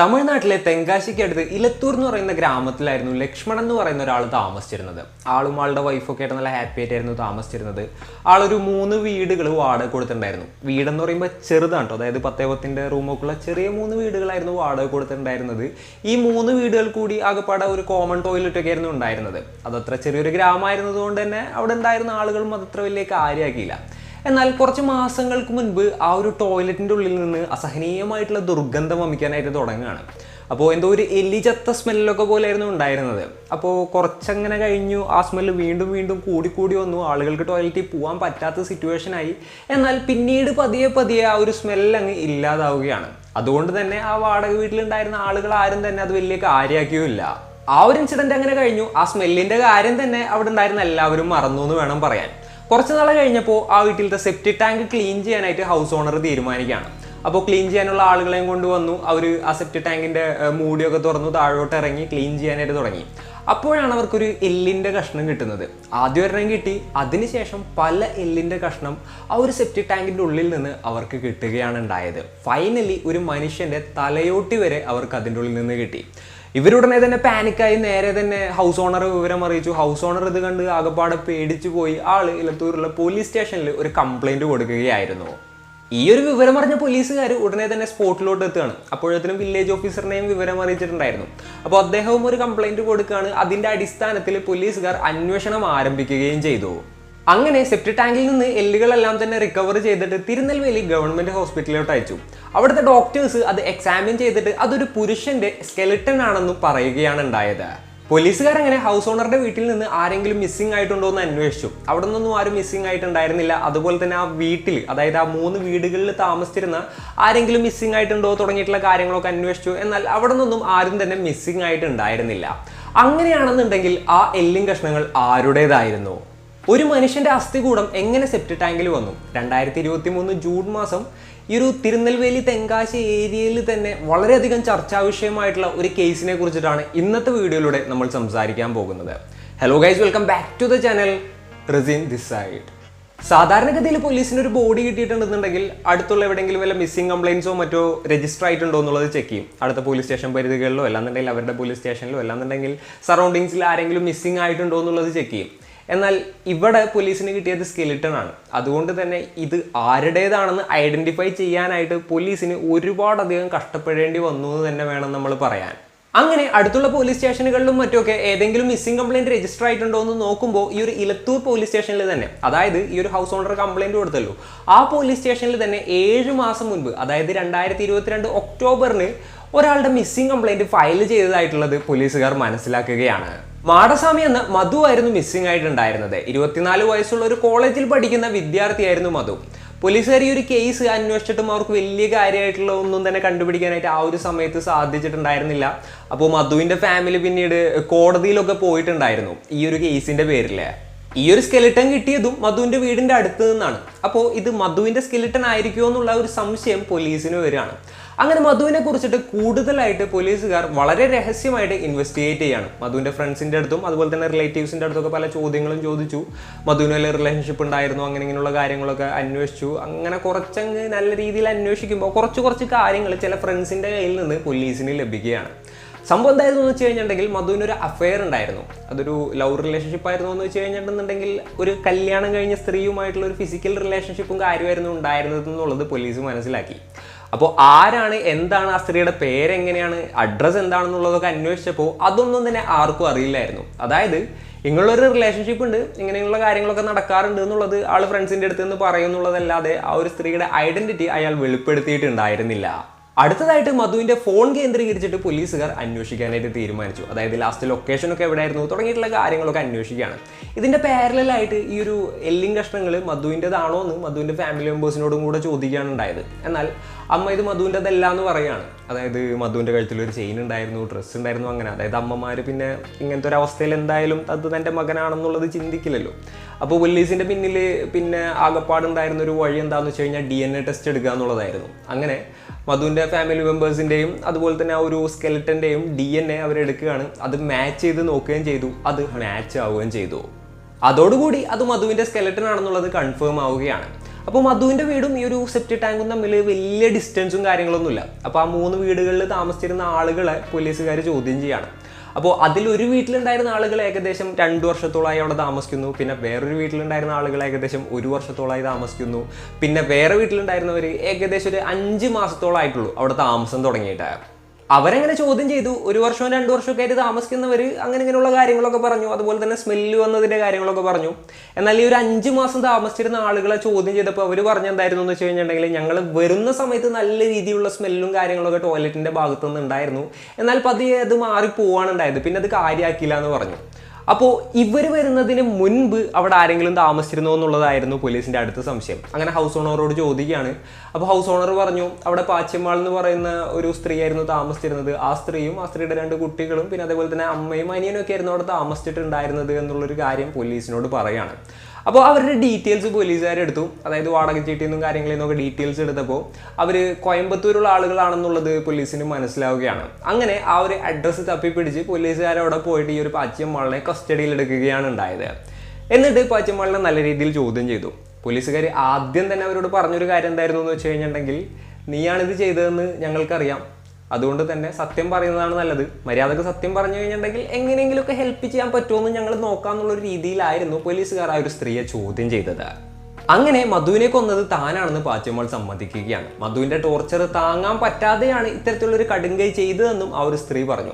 തമിഴ്നാട്ടിലെ തെങ്കാശിക്ക് തെങ്കാശിക്കടുത്ത് ഇലത്തൂർ എന്ന് പറയുന്ന ഗ്രാമത്തിലായിരുന്നു ലക്ഷ്മണൻ എന്ന് പറയുന്ന ഒരാൾ താമസിച്ചിരുന്നത്. ആളും ആളുടെ വൈഫൊക്കെ ആയിട്ട് നല്ല ഹാപ്പി ആയിട്ടായിരുന്നു താമസിച്ചിരുന്നത്. ആളൊരു മൂന്ന് വീടുകൾ വാടക കൊടുത്തിട്ടുണ്ടായിരുന്നു. വീടെന്ന് പറയുമ്പോൾ ചെറുതാണ് കേട്ടോ അതായത് പത്തേ പത്തിന്റെ റൂമൊക്കെയുള്ള ചെറിയ മൂന്ന് വീടുകളായിരുന്നു വാടക കൊടുത്തിട്ടുണ്ടായിരുന്നത്. ഈ മൂന്ന് വീടുകൾ കൂടി ആകെപ്പാടെ ഒരു കോമൺ ടോയ്ലറ്റൊക്കെ ആയിരുന്നു ഉണ്ടായിരുന്നത്. അതത്ര ചെറിയൊരു ഗ്രാമമായിരുന്നതുകൊണ്ട് തന്നെ അവിടെ ഉണ്ടായിരുന്ന ആളുകളും അതത്ര വലിയ കാര്യമാക്കിയില്ല എന്നാൽ കുറച്ച് മാസങ്ങൾക്ക് മുൻപ് ആ ഒരു ടോയ്ലറ്റിന്റെ ഉള്ളിൽ നിന്ന് അസഹനീയമായിട്ടുള്ള ദുർഗന്ധം വമിക്കാനായിട്ട് തുടങ്ങുകയാണ്. അപ്പോൾ എന്തോ ഒരു എലി ചത്ത സ്മെല്ലൊക്കെ പോലെയായിരുന്നു ഉണ്ടായിരുന്നത്. അപ്പോൾ കുറച്ചങ്ങനെ കഴിഞ്ഞു ആ സ്മെല്ല് വീണ്ടും വീണ്ടും കൂടി കൂടി വന്നു. ആളുകൾക്ക് ടോയ്ലറ്റിൽ പോകാൻ പറ്റാത്ത സിറ്റുവേഷനായി എന്നാൽ പിന്നീട് പതിയെ പതിയെ ആ ഒരു സ്മെല്ല് അങ്ങ് ഇല്ലാതാവുകയാണ്. അതുകൊണ്ട് തന്നെ ആ വാടക വീട്ടിലുണ്ടായിരുന്ന ആളുകൾ ആരും തന്നെ അത് വലിയ കാര്യമാക്കിയുമില്ല. ആ ഒരു ഇൻസിഡന്റ് അങ്ങനെ കഴിഞ്ഞു. ആ സ്മെല്ലിന്റെ കാര്യം തന്നെ അവിടെ ഉണ്ടായിരുന്ന എല്ലാവരും മറന്നു എന്ന് വേണം പറയാൻ. കുറച്ച് നാൾ കഴിഞ്ഞപ്പോൾ ആ വീട്ടിലത്തെ സെപ്റ്റി ടാങ്ക് ക്ലീൻ ചെയ്യാനായിട്ട് ഹൗസ് ഓണർ തീരുമാനിക്കുകയാണ്. അപ്പോൾ ക്ലീൻ ചെയ്യാനുള്ള ആളുകളെയും കൊണ്ടുവന്നു. അവർ ആ സെപ്റ്റി ടാങ്കിന്റെ മൂടിയൊക്കെ തുറന്നു താഴോട്ട് ഇറങ്ങി ക്ലീൻ ചെയ്യാനായിട്ട് തുടങ്ങി. അപ്പോഴാണ് അവർക്കൊരു എല്ലിന്റെ കഷ്ണം കിട്ടുന്നത്. ആദ്യം ഒരെണ്ണം കിട്ടി. അതിനുശേഷം പല എല്ലിന്റെ കഷ്ണം ആ ഒരു സെപ്റ്റി ടാങ്കിന്റെ ഉള്ളിൽ നിന്ന് അവർക്ക് കിട്ടുകയാണ് ഉണ്ടായത്. ഫൈനലി ഒരു മനുഷ്യന്റെ തലയോട്ടി വരെ അവർക്ക് അതിന്റെ ഉള്ളിൽ നിന്ന് കിട്ടി. ഇവരുടനെ തന്നെ പാനിക്കായി നേരെ തന്നെ ഹൗസ് ഓണർ വിവരം അറിയിച്ചു. ഹൗസ് ഓണർ ഇത് കണ്ട് ആകപ്പാടെ പേടിച്ചു പോയി. ആൾ ഇലത്തൂരുള്ള പോലീസ് സ്റ്റേഷനിൽ ഒരു കംപ്ലൈന്റ് കൊടുക്കുകയായിരുന്നു. ഈ ഒരു വിവരം അറിഞ്ഞ പോലീസുകാർ ഉടനെ തന്നെ സ്പോട്ടിലോട്ട് എത്തുകയാണ്. അപ്പോഴത്തേനും വില്ലേജ് ഓഫീസറിനെയും വിവരം അറിയിച്ചിട്ടുണ്ടായിരുന്നു. അപ്പോൾ അദ്ദേഹവും ഒരു കംപ്ലൈന്റ് കൊടുക്കുകയാണ്. അതിന്റെ അടിസ്ഥാനത്തിൽ പോലീസുകാർ അന്വേഷണം ആരംഭിക്കുകയും ചെയ്തു. അങ്ങനെ സെപ്റ്റി ടാങ്കിൽ നിന്ന് എല്ലുകളെല്ലാം തന്നെ റിക്കവർ ചെയ്തിട്ട് തിരുനെൽവേലി ഗവൺമെന്റ് ഹോസ്പിറ്റലിലോട്ട് അയച്ചു. അവിടുത്തെ ഡോക്ടേഴ്സ് അത് എക്സാമിൻ ചെയ്തിട്ട് അതൊരു പുരുഷന്റെ സ്കെലിട്ടൺ ആണെന്ന് പറയുകയാണ് ഉണ്ടായത്. പോലീസുകാർ അങ്ങനെ ഹൗസ് ഓണറുടെ വീട്ടിൽ നിന്ന് ആരെങ്കിലും മിസ്സിംഗ് ആയിട്ടുണ്ടോ എന്ന് അന്വേഷിച്ചു. അവിടെ നിന്നൊന്നും ആരും മിസ്സിംഗ് ആയിട്ടുണ്ടായിരുന്നില്ല. അതുപോലെ തന്നെ ആ വീട്ടിൽ അതായത് ആ മൂന്ന് വീടുകളിൽ താമസിച്ചിരുന്ന ആരെങ്കിലും മിസ്സിംഗ് ആയിട്ടുണ്ടോ തുടങ്ങിയിട്ടുള്ള കാര്യങ്ങളൊക്കെ അന്വേഷിച്ചു. എന്നാൽ അവിടെ നിന്നൊന്നും ആരും തന്നെ മിസ്സിംഗ് ആയിട്ടുണ്ടായിരുന്നില്ല. അങ്ങനെയാണെന്നുണ്ടെങ്കിൽ ആ എല്ലിൻ കഷ്ണങ്ങൾ ആരുടേതായിരുന്നു? ഒരു മനുഷ്യന്റെ അസ്ഥികൂടം എങ്ങനെ സെപ്റ്റ് ടാങ്കിൽ വന്നു? രണ്ടായിരത്തി ഇരുപത്തി മൂന്ന് ജൂൺ മാസം ഈ ഒരു തിരുനെൽവേലി തെങ്കാശി ഏരിയയിൽ തന്നെ വളരെയധികം ചർച്ചാ വിഷയമായിട്ടുള്ള ഒരു കേസിനെ കുറിച്ചിട്ടാണ് ഇന്നത്തെ വീഡിയോയിലൂടെ നമ്മൾ സംസാരിക്കാൻ പോകുന്നത്. Hello guys welcome back to the channel Razin this side സാധാരണഗതിയിൽ പോലീസിന് ഒരു ബോഡി കിട്ടിയിട്ടുണ്ടെന്നുണ്ടെങ്കിൽ അടുത്തുള്ള എവിടെയെങ്കിലും വല്ല മിസ്സിംഗ് കംപ്ലയിൻസോ മറ്റോ രജിസ്റ്റർ ആയിട്ടുണ്ടോ എന്നുള്ളത് ചെക്ക് ചെയ്യും. അടുത്ത പോലീസ് സ്റ്റേഷൻ പരിധികളിലോ അല്ലാന്നുണ്ടെങ്കിൽ അവരുടെ പോലീസ് സ്റ്റേഷനിലോ അല്ലാന്നുണ്ടെങ്കിൽ സറൗണ്ടിങ്സിൽ ആരെങ്കിലും മിസ്സിംഗ് ആയിട്ടുണ്ടോ എന്നുള്ളത് ചെക്ക് ചെയ്യും. എന്നാൽ ഇവിടെ പോലീസിന് കിട്ടിയത് സ്കെലിട്ടൺ ആണ്. അതുകൊണ്ട് തന്നെ ഇത് ആരുടേതാണെന്ന് ഐഡന്റിഫൈ ചെയ്യാനായിട്ട് പോലീസിന് ഒരുപാടധികം കഷ്ടപ്പെടേണ്ടി വന്നു എന്ന് തന്നെ വേണം നമ്മൾ പറയാൻ. അങ്ങനെ അടുത്തുള്ള പോലീസ് സ്റ്റേഷനുകളിലും മറ്റുമൊക്കെ ഏതെങ്കിലും മിസ്സിംഗ് കംപ്ലൈന്റ് രജിസ്റ്റർ ആയിട്ടുണ്ടോ എന്ന് നോക്കുമ്പോൾ ഈ ഒരു ഇലത്തൂർ പോലീസ് സ്റ്റേഷനിൽ തന്നെ അതായത് ഈ ഒരു ഹൗസ് ഓണർ കംപ്ലൈന്റ് കൊടുത്തല്ലോ ആ പോലീസ് സ്റ്റേഷനിൽ തന്നെ ഏഴ് മാസം മുൻപ് അതായത് രണ്ടായിരത്തി ഇരുപത്തിരണ്ട് ഒക്ടോബറിന് ഒരാളുടെ മിസ്സിംഗ് കംപ്ലൈന്റ് ഫയൽ ചെയ്തതായിട്ടുള്ളത് പോലീസുകാർ മനസ്സിലാക്കുകയാണ്. മാടസ്വാമി എന്ന മധു ആയിരുന്നു മിസ്സിംഗ് ആയിട്ടുണ്ടായിരുന്നത്. ഇരുപത്തിനാല് വയസ്സുള്ള ഒരു കോളേജിൽ പഠിക്കുന്ന വിദ്യാർത്ഥിയായിരുന്നു മധു. പോലീസുകാർ ഈ ഒരു കേസ് അന്വേഷിച്ചിട്ടും അവർക്ക് വലിയ കാര്യമായിട്ടുള്ള ഒന്നും തന്നെ കണ്ടുപിടിക്കാനായിട്ട് ആ ഒരു സമയത്ത് സാധിച്ചിട്ടുണ്ടായിരുന്നില്ല. അപ്പോൾ മധുവിന്റെ ഫാമിലി പിന്നീട് കോടതിയിലൊക്കെ പോയിട്ടുണ്ടായിരുന്നു ഈ ഒരു കേസിന്റെ പേരിൽ ഈ ഒരു സ്കെലിട്ടൺ കിട്ടിയതും മധുവിന്റെ വീടിന്റെ അടുത്ത് നിന്നാണ്. അപ്പോൾ ഇത് മധുവിന്റെ സ്കെലിട്ടൺ ആയിരിക്കുമോ എന്നുള്ള ഒരു സംശയം പോലീസിന് വരികയാണ്. അങ്ങനെ മധുവിനെ കുറിച്ചിട്ട് കൂടുതലായിട്ട് പോലീസുകാർ വളരെ രഹസ്യമായിട്ട് ഇൻവെസ്റ്റിഗേറ്റ് ചെയ്യാണ്. മധുവിന്റെ ഫ്രണ്ട്സിന്റെ അടുത്തും അതുപോലെ തന്നെ റിലേറ്റീവ്സിന്റെ അടുത്തൊക്കെ പല ചോദ്യങ്ങളും ചോദിച്ചു. മധുവിന് വല്ല റിലേഷൻഷിപ്പ് ഉണ്ടായിരുന്നു? അങ്ങനെ ഇങ്ങനെയുള്ള കാര്യങ്ങളൊക്കെ അന്വേഷിച്ചു. അങ്ങനെ കുറച്ചങ്ങ് നല്ല രീതിയിൽ അന്വേഷിക്കുമ്പോൾ കുറച്ച് കുറച്ച് കാര്യങ്ങൾ ചില ഫ്രണ്ട്സിന്റെ കയ്യിൽ നിന്ന് പോലീസിന് ലഭിക്കുകയാണ്. സംഭവം എന്തായിരുന്നു എന്ന് വെച്ച് കഴിഞ്ഞിട്ടുണ്ടെങ്കിൽ മധുവിന് ഒരു അഫെയർ ഉണ്ടായിരുന്നു. അതൊരു ലവ് റിലേഷൻഷിപ്പ് ആയിരുന്നു എന്ന് വെച്ച് കഴിഞ്ഞിട്ടുണ്ടെങ്കിൽ ഒരു കല്യാണം കഴിഞ്ഞ സ്ത്രീയുമായിട്ടുള്ള ഒരു ഫിസിക്കൽ റിലേഷൻഷിപ്പും കാര്യമായിരുന്നു ഉണ്ടായിരുന്നത് എന്നുള്ളത് പോലീസ് മനസ്സിലാക്കി. അപ്പോൾ ആരാണ് എന്താണ് ആ സ്ത്രീയുടെ പേരെങ്ങനെയാണ് അഡ്രസ്സ് എന്താണെന്നുള്ളതൊക്കെ അന്വേഷിച്ചപ്പോൾ അതൊന്നും തന്നെ ആർക്കും അറിയില്ലായിരുന്നു. അതായത് ഇങ്ങനെയുള്ളൊരു റിലേഷൻഷിപ്പ് ഉണ്ട് ഇങ്ങനെയുള്ള കാര്യങ്ങളൊക്കെ നടക്കാറുണ്ട് എന്നുള്ളത് ആൾ ഫ്രണ്ട്സിന്റെ അടുത്ത് നിന്ന് പറയുന്നുള്ളതല്ലാതെ ആ ഒരു സ്ത്രീയുടെ ഐഡന്റിറ്റി അയാൾ വെളിപ്പെടുത്തിയിട്ടുണ്ടായിരുന്നില്ല. അടുത്തതായിട്ട് മധുവിന്റെ ഫോൺ കേന്ദ്രീകരിച്ചിട്ട് പോലീസുകാർ അന്വേഷിക്കാനായിട്ട് തീരുമാനിച്ചു. അതായത് ലാസ്റ്റ് ലൊക്കേഷൻ ഒക്കെ എവിടെയായിരുന്നു തുടങ്ങിയിട്ടുള്ള കാര്യങ്ങളൊക്കെ അന്വേഷിക്കുകയാണ്. ഇതിന്റെ പാരലായിട്ട് ഈ ഒരു എല്ലിങ് കഷ്ണങ്ങൾ മധുവിന്റെതാണോ എന്ന് മധുവിന്റെ ഫാമിലി മെമ്പേഴ്സിനോടും കൂടെ ചോദിക്കുകയാണ് ഉണ്ടായത്. എന്നാൽ അമ്മ ഇത് മധുവിന്റെതല്ല എന്ന് പറയുകയാണ് അതായത് മധുവിന്റെ കഴുത്തിൽ ഒരു ചെയിൻ ഉണ്ടായിരുന്നു ഡ്രസ്സ് ഉണ്ടായിരുന്നു അങ്ങനെ. അതായത് അമ്മമാർ പിന്നെ ഇങ്ങനത്തെ ഒരു അവസ്ഥയിൽ എന്തായാലും അത് തന്റെ മകനാണെന്നുള്ളത് ചിന്തിക്കില്ലല്ലോ. അപ്പോൾ വില്ലീസിന്റെ പിന്നിൽ പിന്നെ ആകപ്പാടുണ്ടായിരുന്ന ഒരു വഴി എന്താണെന്ന് വെച്ച് കഴിഞ്ഞാൽ ഡി എൻ എ ടെസ്റ്റ് എടുക്കുക എന്നുള്ളതായിരുന്നു. അങ്ങനെ മധുവിന്റെ ഫാമിലി മെമ്പേഴ്സിന്റെയും അതുപോലെ തന്നെ ആ ഒരു സ്കെലറ്റന്റെയും ഡി എൻ എ അവരെടുക്കുകയാണ് അത് മാച്ച് ചെയ്ത് നോക്കുകയും ചെയ്തു. അത് മാച്ച് ആവുകയും ചെയ്തു. അതോടുകൂടി അത് മധുവിന്റെ സ്കെലറ്റൻ ആണെന്നുള്ളത് കൺഫേം ആവുകയാണ്. അപ്പോൾ മധുവിന്റെ വീടും ഈ ഒരു സെപ്റ്റി ടാങ്കും തമ്മിൽ വലിയ ഡിസ്റ്റൻസും കാര്യങ്ങളൊന്നുമില്ല. അപ്പോൾ ആ മൂന്ന് വീടുകളിൽ താമസിച്ചിരുന്ന ആളുകളെ പോലീസുകാർ ചോദ്യം ചെയ്യാണ്. അപ്പോൾ അതിൽ അതിലൊരു വീട്ടിലുണ്ടായിരുന്ന ആളുകൾ ഏകദേശം രണ്ട് വർഷത്തോളമായി അവിടെ താമസിക്കുന്നു. പിന്നെ വേറൊരു വീട്ടിലുണ്ടായിരുന്ന ആളുകൾ ഏകദേശം ഒരു വർഷത്തോളമായി താമസിക്കുന്നു. പിന്നെ വേറെ വീട്ടിലുണ്ടായിരുന്നവർ ഏകദേശം ഒരു അഞ്ച് മാസത്തോളമായിട്ടുള്ളൂ അവിടെ താമസം തുടങ്ങിയിട്ട്. അവരെങ്ങനെ ചോദ്യം ചെയ്തു? ഒരു വർഷവും രണ്ടു വർഷമൊക്കെ ആയിട്ട് താമസിക്കുന്നവർ അങ്ങനെ ഇങ്ങനെയുള്ള കാര്യങ്ങളൊക്കെ പറഞ്ഞു. അതുപോലെ തന്നെ സ്മെല്ല് വന്നതിന്റെ കാര്യങ്ങളൊക്കെ പറഞ്ഞു. എന്നാൽ ഈ ഒരു അഞ്ച് മാസം താമസിച്ചിരുന്ന ആളുകളെ ചോദ്യം ചെയ്തപ്പോൾ അവർ പറഞ്ഞ എന്തായിരുന്നു എന്ന് വെച്ച് കഴിഞ്ഞിട്ടുണ്ടെങ്കിൽ ഞങ്ങൾ വരുന്ന സമയത്ത് നല്ല രീതിയിലുള്ള സ്മെല്ലും കാര്യങ്ങളൊക്കെ ടോയ്ലറ്റിന്റെ ഭാഗത്തു നിന്ന് ഉണ്ടായിരുന്നു. എന്നാൽ പതിയെ അത് മാറി പോവാണ് ഉണ്ടായത്. പിന്നെ അത് കാര്യമാക്കിയില്ല എന്ന് പറഞ്ഞു. അപ്പോൾ ഇവർ വരുന്നതിന് മുൻപ് അവിടെ ആരെങ്കിലും താമസിച്ചിരുന്നോ എന്നുള്ളതായിരുന്നു പോലീസിന്റെ അടുത്ത സംശയം. അങ്ങനെ ഹൗസ് ഓണറോട് ചോദിക്കുകയാണ്. അപ്പോൾ ഹൗസ് ഓണർ പറഞ്ഞു അവിടെ പാച്ചമ്മാൾ എന്ന് പറയുന്ന ഒരു സ്ത്രീയായിരുന്നു താമസിച്ചിരുന്നത്. ആ സ്ത്രീയും ആ സ്ത്രീയുടെ രണ്ട് കുട്ടികളും പിന്നെ അതേപോലെ തന്നെ അമ്മയും അനിയനും ഒക്കെ ആയിരുന്നു അവിടെ താമസിച്ചിട്ടുണ്ടായിരുന്നത് എന്നുള്ളൊരു കാര്യം പോലീസിനോട് പറയുകയാണ് അപ്പോൾ അവരുടെ ഡീറ്റെയിൽസ് പോലീസുകാരെടുത്തു അതായത് വാടക ചീട്ടിൽ നിന്നും കാര്യങ്ങളിൽ നിന്നൊക്കെ ഡീറ്റെയിൽസ് എടുത്തപ്പോൾ അവർ കോയമ്പത്തൂരുള്ള ആളുകളാണെന്നുള്ളത് പോലീസിന് മനസ്സിലാവുകയാണ്. അങ്ങനെ ആ ഒരു അഡ്രസ്സ് തപ്പിപ്പിടിച്ച് പോലീസുകാർ അവിടെ പോയിട്ട് ഈ ഒരു പാച്ചിയമ്മാളിനെ കസ്റ്റഡിയിൽ എടുക്കുകയാണ് ഉണ്ടായത്. എന്നിട്ട് പാച്ചമ്മാളിനെ നല്ല രീതിയിൽ ചോദ്യം ചെയ്തു. പോലീസുകാർ ആദ്യം തന്നെ അവരോട് പറഞ്ഞൊരു കാര്യം എന്തായിരുന്നു എന്ന് വെച്ച് കഴിഞ്ഞിട്ടുണ്ടെങ്കിൽ നീയാണിത് ചെയ്തതെന്ന് ഞങ്ങൾക്കറിയാം. അതുകൊണ്ട് തന്നെ സത്യം പറയുന്നതാണ് നല്ലത്. മര്യാദയ്ക്ക് സത്യം പറഞ്ഞു കഴിഞ്ഞിട്ടുണ്ടെങ്കിൽ എങ്ങനെയെങ്കിലുമൊക്കെ ഹെൽപ്പ് ചെയ്യാൻ പറ്റുമെന്ന് ഞങ്ങൾ നോക്കാമെന്നുള്ളൊരു രീതിയിലായിരുന്നു പോലീസുകാർ ആ ഒരു സ്ത്രീയെ ചോദ്യം ചെയ്തത്. അങ്ങനെ മധുവിനെ കൊന്നത് താനാണെന്ന് പാച്ചമ്മൾ സമ്മതിക്കുകയാണ്. മധുവിന്റെ ടോർച്ചർ താങ്ങാൻ പറ്റാതെയാണ് ഇത്തരത്തിലുള്ളൊരു കടുങ്കൈ ചെയ്തതെന്നും ആ ഒരു സ്ത്രീ പറഞ്ഞു.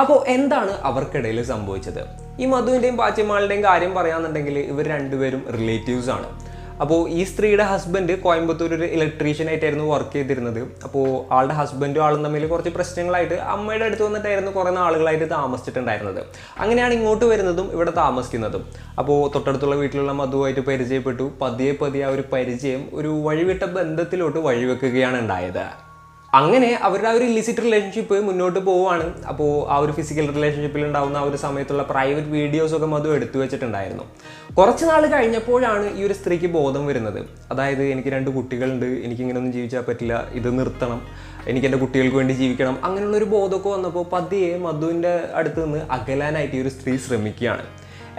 അപ്പോൾ എന്താണ് അവർക്കിടയിൽ സംഭവിച്ചത്? ഈ മധുവിന്റെയും പാച്ചിമാളുടെയും കാര്യം പറയാന്നുണ്ടെങ്കിൽ ഇവർ രണ്ടുപേരും റിലേറ്റീവ്സ് ആണ്. അപ്പോൾ ഈ സ്ത്രീയുടെ ഹസ്ബൻഡ് കോയമ്പത്തൂർ ഒരു ഇലക്ട്രീഷ്യൻ ആയിട്ടായിരുന്നു വർക്ക് ചെയ്തിരുന്നത്. അപ്പോൾ ആളുടെ ഹസ്ബൻഡും ആളും തമ്മിൽ കുറച്ച് പ്രശ്നങ്ങളായിട്ട് അമ്മയുടെ അടുത്ത് വന്നിട്ടായിരുന്നു കുറേ നാളുകളായിട്ട് താമസിച്ചിട്ടുണ്ടായിരുന്നത്. അങ്ങനെയാണ് ഇങ്ങോട്ട് വരുന്നതും ഇവിടെ താമസിക്കുന്നതും. അപ്പോൾ തൊട്ടടുത്തുള്ള വീട്ടിലുള്ള മധുവായിട്ട് പരിചയപ്പെട്ടു. പതിയെ പതിയെ ആ ഒരു പരിചയം ഒരു വഴിവിട്ട ബന്ധത്തിലോട്ട് വഴിവെക്കുകയാണ് ഉണ്ടായത്. അങ്ങനെ അവരുടെ ആ ഒരു ഇല്ലിസിറ്റ് റിലേഷൻഷിപ്പ് മുന്നോട്ട് പോവുകയാണ്. അപ്പോൾ ആ ഒരു ഫിസിക്കൽ റിലേഷൻഷിപ്പിൽ ഉണ്ടാകുന്ന ആ ഒരു സമയത്തുള്ള പ്രൈവറ്റ് വീഡിയോസൊക്കെ മധു എടുത്തു വെച്ചിട്ടുണ്ടായിരുന്നു. കുറച്ച് നാൾ കഴിഞ്ഞപ്പോഴാണ് ഈ ഒരു സ്ത്രീക്ക് ബോധം വരുന്നത്. അതായത് എനിക്ക് രണ്ട് കുട്ടികളുണ്ട് എനിക്ക് ഇങ്ങനെയൊന്നും ജീവിച്ചാൽ പറ്റില്ല ഇത് നിർത്തണം എനിക്ക് എന്റെ കുട്ടികൾക്ക് വേണ്ടി ജീവിക്കണം അങ്ങനെയുള്ളൊരു ബോധമൊക്കെ വന്നപ്പോൾ പതിയെ മധുവിന്റെ അടുത്ത് നിന്ന് അകലാനായിട്ട് ഈ ഒരു സ്ത്രീ ശ്രമിക്കുകയാണ്.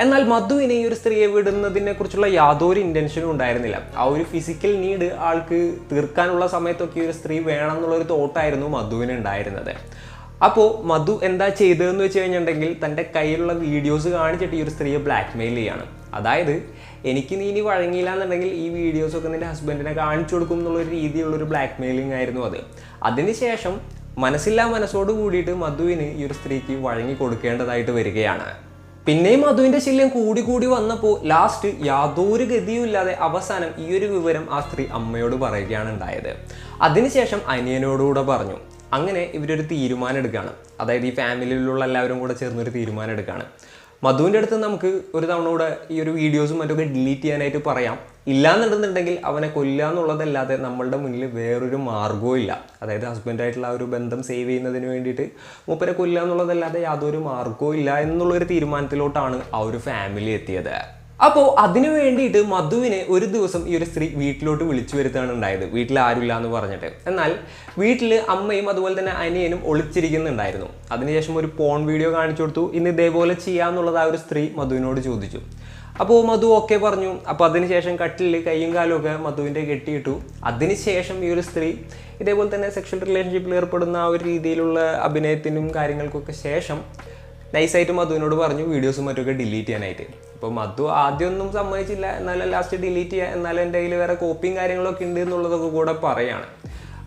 എന്നാൽ മധുവിനെ ഈ ഒരു സ്ത്രീയെ വിടുന്നതിനെ കുറിച്ചുള്ള യാതൊരു ഇന്റൻഷനും ഉണ്ടായിരുന്നില്ല. ആ ഒരു ഫിസിക്കൽ നീഡ് ആൾക്ക് തീർക്കാനുള്ള സമയത്തൊക്കെ ഒരു സ്ത്രീ വേണം എന്നുള്ളൊരു തോട്ടായിരുന്നു മധുവിന് ഉണ്ടായിരുന്നത്. അപ്പോൾ മധു എന്താ ചെയ്തതെന്ന് വെച്ച് കഴിഞ്ഞിട്ടുണ്ടെങ്കിൽ തന്റെ കയ്യിലുള്ള വീഡിയോസ് കാണിച്ചിട്ട് ഈ ഒരു സ്ത്രീയെ ബ്ലാക്ക്മെയിൽ ചെയ്യാണ്. അതായത് എനിക്ക് നീ ഇനി വഴങ്ങിയില്ല എന്നുണ്ടെങ്കിൽ ഈ വീഡിയോസൊക്കെ നിന്റെ ഹസ്ബൻഡിനെ കാണിച്ചു കൊടുക്കും എന്നുള്ളൊരു രീതിയിലുള്ളൊരു ബ്ലാക്ക് മെയിലിംഗ് ആയിരുന്നു അത്. അതിനുശേഷം മനസ്സില്ലാ മനസ്സോട് കൂടിയിട്ട് മധുവിന് ഈ ഒരു സ്ത്രീക്ക് വഴങ്ങി കൊടുക്കേണ്ടതായിട്ട് വരികയാണ്. പിന്നെയും മധുവിന്റെ ശല്യം കൂടി കൂടി വന്നപ്പോൾ ലാസ്റ്റ് യാതൊരു ഗതിയുമില്ലാതെ അവസാനം ഈ ഒരു വിവരം ആ സ്ത്രീ അമ്മയോട് പറയുകയാണ് ഉണ്ടായത്. അതിനുശേഷം അനിയനോടുകൂടെ പറഞ്ഞു. അങ്ങനെ ഇവരൊരു തീരുമാനം എടുക്കുകയാണ്. അതായത് ഈ ഫാമിലിയിലുള്ള എല്ലാവരും കൂടെ ചേർന്നൊരു തീരുമാനം എടുക്കുകയാണ്. മധുവിന്റെ അടുത്ത് നമുക്ക് ഒരു തവണ കൂടെ ഈ ഒരു വീഡിയോസും മറ്റൊക്കെ ഡിലീറ്റ് ചെയ്യാനായിട്ട് പറയാം. ഇല്ലാന്നുണ്ടെന്നുണ്ടെങ്കിൽ അവനെ കൊല്ലുക എന്നുള്ളതല്ലാതെ നമ്മളുടെ മുന്നിൽ വേറൊരു മാർഗവും ഇല്ല. അതായത് ഹസ്ബൻഡായിട്ടുള്ള ആ ഒരു ബന്ധം സേവ് ചെയ്യുന്നതിന് വേണ്ടിയിട്ട് മൂപ്പരെ കൊല്ലുക എന്നുള്ളതല്ലാതെ യാതൊരു മാർഗവും ഇല്ല എന്നുള്ളൊരു തീരുമാനത്തിലോട്ടാണ് ആ ഒരു ഫാമിലി എത്തിയത്. അപ്പോൾ അതിനു വേണ്ടിയിട്ട് മധുവിനെ ഒരു ദിവസം ഈ ഒരു സ്ത്രീ വീട്ടിലോട്ട് വിളിച്ചു വരുത്താണ് ഉണ്ടായത്. വീട്ടിൽ ആരുമില്ല എന്ന് പറഞ്ഞിട്ട്. എന്നാൽ വീട്ടിൽ അമ്മയും അതുപോലെ തന്നെ അനിയനും ഒളിച്ചിരിക്കുന്നുണ്ടായിരുന്നു. അതിനുശേഷം ഒരു പോൺ വീഡിയോ കാണിച്ചു കൊടുത്തു. ഇന്ന് ഇതേപോലെ ചെയ്യാമെന്നുള്ളത് ആ ഒരു സ്ത്രീ മധുവിനോട് ചോദിച്ചു. അപ്പോൾ മധു ഓക്കെ പറഞ്ഞു. അപ്പോൾ അതിനുശേഷം കട്ടിലിൽ കയ്യും കാലും ഒക്കെ മധുവിന്റെ കെട്ടിയിട്ടു. അതിനുശേഷം ഈ ഒരു സ്ത്രീ ഇതേപോലെ തന്നെ സെക്ഷൽ റിലേഷൻഷിപ്പിൽ ഏർപ്പെടുന്ന ആ ഒരു രീതിയിലുള്ള അഭിനയത്തിനും കാര്യങ്ങൾക്കൊക്കെ ശേഷം നൈസായിട്ട് മധുവിനോട് പറഞ്ഞു. വീഡിയോസും മറ്റൊക്കെ ഡിലീറ്റ് ചെയ്യാനായിട്ട്. അപ്പോൾ മധു ആദ്യമൊന്നും സമ്മതിച്ചില്ല. എന്നാലും ലാസ്റ്റ് ഡിലീറ്റ് ചെയ്യുക എന്നാലും എന്റെ കയ്യിൽ വേറെ കോപ്പിയും കാര്യങ്ങളൊക്കെ ഉണ്ട് എന്നുള്ളതൊക്കെ കൂടെ പറയാണ്.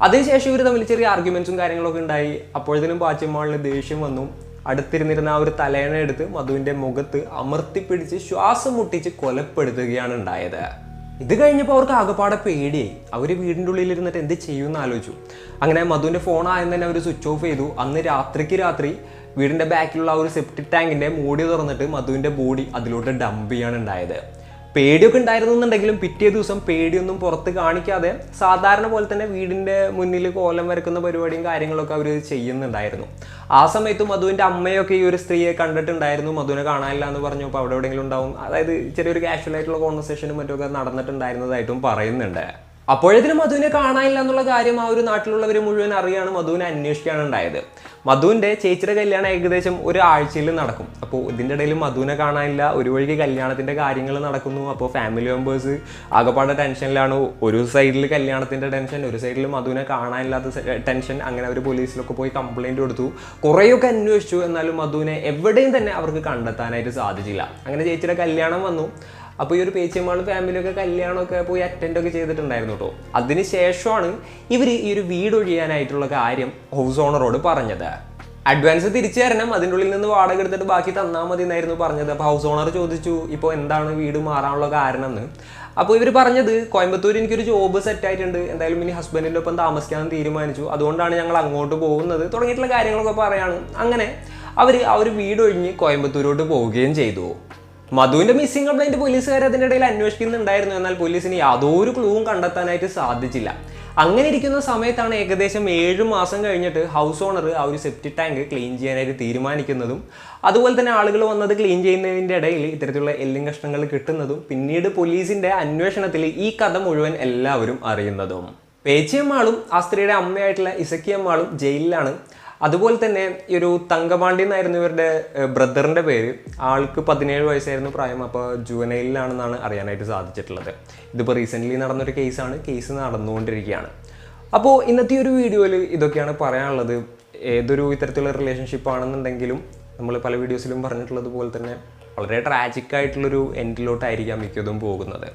അതിനുശേഷം ഇവർ തമ്മിൽ ചെറിയ ആർഗ്യുമെൻസും കാര്യങ്ങളൊക്കെ ഉണ്ടായി. അപ്പോഴത്തേനും പാച്ചമ്മാളിന് ദേഷ്യം വന്നു. അടുത്തിരുന്നിരുന്ന ആ ഒരു തലേണ എടുത്ത് മധുവിന്റെ മുഖത്ത് അമർത്തിപ്പിടിച്ച് ശ്വാസം മുട്ടിച്ച് കൊലപ്പെടുത്തുകയാണ് ഉണ്ടായത്. ഇത് കഴിഞ്ഞപ്പോൾ അവർക്ക് ആകെപ്പാടെ പേടിയായി. അവർ വീടിന്റെ ഉള്ളിൽ ഇരുന്നിട്ട് എന്ത് ചെയ്യുമെന്ന് ആലോചിച്ചു. അങ്ങനെ മധുവിന്റെ ഫോൺ ആയെന്ന് തന്നെ അവർ സ്വിച്ച് ഓഫ് ചെയ്തു. അന്ന് രാത്രിക്ക് രാത്രി വീടിന്റെ ബാക്കിലുള്ള ആ ഒരു സെപ്റ്റിക് ടാങ്കിന്റെ മൂടി തുറന്നിട്ട് മധുവിന്റെ ബോഡി അതിലോട്ട് ഡംപ് ചെയ്യാണ് ഉണ്ടായത്. പേടിയൊക്കെ ഉണ്ടായിരുന്നുണ്ടെങ്കിലും പിറ്റേ ദിവസം പേടിയൊന്നും പുറത്ത് കാണിക്കാതെ സാധാരണ പോലെ തന്നെ വീടിന്റെ മുന്നിൽ കോലം വരക്കുന്ന പരിപാടിയും കാര്യങ്ങളൊക്കെ അവർ ചെയ്യുന്നുണ്ടായിരുന്നു. ആ സമയത്ത് മധുവിന്റെ അമ്മയൊക്കെ ഈ ഒരു സ്ത്രീയെ കണ്ടിട്ടുണ്ടായിരുന്നു. മധുവിനെ കാണാനില്ല എന്ന് പറഞ്ഞു. അപ്പോൾ അവിടെ എവിടെയെങ്കിലും ഉണ്ടാവും. അതായത് ചെറിയൊരു കാഷ്വൽ ആയിട്ടുള്ള കോൺവെർസേഷനും മറ്റുമൊക്കെ നടന്നിട്ടുണ്ടായിരുന്നതായിട്ടും പറയുന്നുണ്ട്. അപ്പോഴത്തേനും മധുവിനെ കാണാനില്ല എന്നുള്ള കാര്യം ആ ഒരു നാട്ടിലുള്ളവർ മുഴുവൻ അറിയാണ് മധുവിനെ അന്വേഷിക്കാണ് ഉണ്ടായത്. മധുവിന്റെ ചേച്ചിയുടെ കല്യാണം ഏകദേശം ഒരു ആഴ്ചയിൽ നടക്കും. അപ്പോൾ ഇതിന്റെ ഇടയിൽ മധുവിനെ കാണാനില്ല ഒരു വഴിക്ക് കല്യാണത്തിന്റെ കാര്യങ്ങൾ നടക്കുന്നു. അപ്പോൾ ഫാമിലി മെമ്പേഴ്സ് ആകെപ്പാടെ ടെൻഷനിലാണ്. ഒരു സൈഡിൽ കല്യാണത്തിന്റെ ടെൻഷൻ ഒരു സൈഡിൽ മധുവിനെ കാണാനില്ലാത്ത ടെൻഷൻ. അങ്ങനെ അവർ പോലീസിലൊക്കെ പോയി കംപ്ലയിന്റ് കൊടുത്തു. കുറേയൊക്കെ അന്വേഷിച്ചു. എന്നാലും മധുവിനെ എവിടെയും തന്നെ അവർക്ക് കണ്ടെത്താനായിട്ട് സാധിച്ചില്ല. അങ്ങനെ ചേച്ചിയുടെ കല്യാണം വന്നു. അപ്പോൾ ഈ ഒരു പേച്ചിയമ്മാളും ഫാമിലിയൊക്കെ കല്യാണമൊക്കെ പോയി അറ്റൻഡ് ഒക്കെ ചെയ്തിട്ടുണ്ടായിരുന്നു കേട്ടോ അതിന് ശേഷമാണ് ഇവർ ഈ ഒരു വീട് ഒഴിയാനായിട്ടുള്ള കാര്യം ഹൗസ് ഓണറോട് പറഞ്ഞത്. അഡ്വാൻസ് തിരിച്ചു തരണം അതിന്റെ ഉള്ളിൽ നിന്ന് വാടക എടുത്തിട്ട് ബാക്കി തന്നാൽ മതി എന്നായിരുന്നു പറഞ്ഞത്. അപ്പോൾ ഹൗസ് ഓണർ ചോദിച്ചു ഇപ്പോൾ എന്താണ് വീട് മാറാനുള്ള കാരണം എന്ന്? അപ്പോൾ ഇവർ പറഞ്ഞത് കോയമ്പത്തൂർ എനിക്കൊരു ജോബ് സെറ്റ് ആയിട്ടുണ്ട്. എന്തായാലും ഇനി ഹസ്ബൻഡിന്റെ ഒപ്പം താമസിക്കാൻ തീരുമാനിച്ചു. അതുകൊണ്ടാണ് ഞങ്ങൾ അങ്ങോട്ട് പോകുന്നത്. തുടങ്ങിയിട്ടുള്ള കാര്യങ്ങളൊക്കെ പറയാണ്. അങ്ങനെ അവർ ആ ഒരു വീട് ഒഴിഞ്ഞ് കോയമ്പത്തൂരോട്ട് പോവുകയും ചെയ്തു. മധുവിന്റെ മിസ്സിംഗ് കംപ്ലൈന്റ് പോലീസുകാർ അതിന്റെ ഇടയിൽ അന്വേഷിക്കുന്നുണ്ടായിരുന്നു. എന്നാൽ പോലീസിന് യാതൊരു ക്ലൂവും കണ്ടെത്താനായിട്ട് സാധിച്ചില്ല. അങ്ങനെ ഇരിക്കുന്ന സമയത്താണ് ഏകദേശം ഏഴ് മാസം കഴിഞ്ഞിട്ട് ഹൗസ് ഓണർ ആ ഒരു സെപ്റ്റി ടാങ്ക് ക്ലീൻ ചെയ്യാനായിട്ട് തീരുമാനിക്കുന്നതും അതുപോലെ തന്നെ ആളുകൾ വന്നത് ക്ലീൻ ചെയ്യുന്നതിന്റെ ഇടയിൽ ഇത്തരത്തിലുള്ള എല്ലും കഷ്ണങ്ങൾ കിട്ടുന്നതും പിന്നീട് പോലീസിന്റെ അന്വേഷണത്തിൽ ഈ കഥ മുഴുവൻ എല്ലാവരും അറിയുന്നതും. പേച്ചിയമ്മാളും ആ സ്ത്രീയുടെ അമ്മയായിട്ടുള്ള ഇസക്കിയമ്മാളും ജയിലിലാണ്. അതുപോലെ തന്നെ ഈ ഒരു തങ്കപാണ്ടി എന്നായിരുന്നു ഇവരുടെ ബ്രദറിന്റെ പേര്. ആൾക്ക് പതിനേഴ് വയസ്സായിരുന്നു പ്രായം. അപ്പോൾ ജുവനൈലിലാണെന്നാണ് അറിയാനായിട്ട് സാധിച്ചിട്ടുള്ളത്. ഇതിപ്പോൾ റീസെന്റ്ലി നടന്നൊരു കേസാണ് കേസ് നടന്നുകൊണ്ടിരിക്കുകയാണ്. അപ്പോൾ ഇന്നത്തെ ഒരു വീഡിയോയിൽ ഇതൊക്കെയാണ് പറയാനുള്ളത്. ഏതൊരു ഇത്തരത്തിലുള്ള റിലേഷൻഷിപ്പ് ആണെന്നുണ്ടെങ്കിലും നമ്മൾ പല വീഡിയോസിലും പറഞ്ഞിട്ടുള്ളത് പോലെ തന്നെ വളരെ ട്രാജിക് ആയിട്ടുള്ളൊരു എൻഡിലോട്ടായിരിക്കാം മിക്കതും പോകുന്നത്.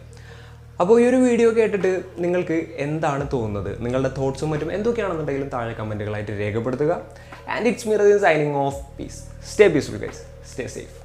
അപ്പോൾ ഈ ഒരു വീഡിയോ കേട്ടിട്ട് നിങ്ങൾക്ക് എന്താണ് തോന്നുന്നത്? നിങ്ങളുടെ തോട്ട്സും മറ്റും എന്തൊക്കെയാണെന്നുണ്ടെങ്കിലും താഴെ കമന്റുകളായിട്ട് രേഖപ്പെടുത്തുക. And it's Meer signing off peace stay peaceful guys stay safe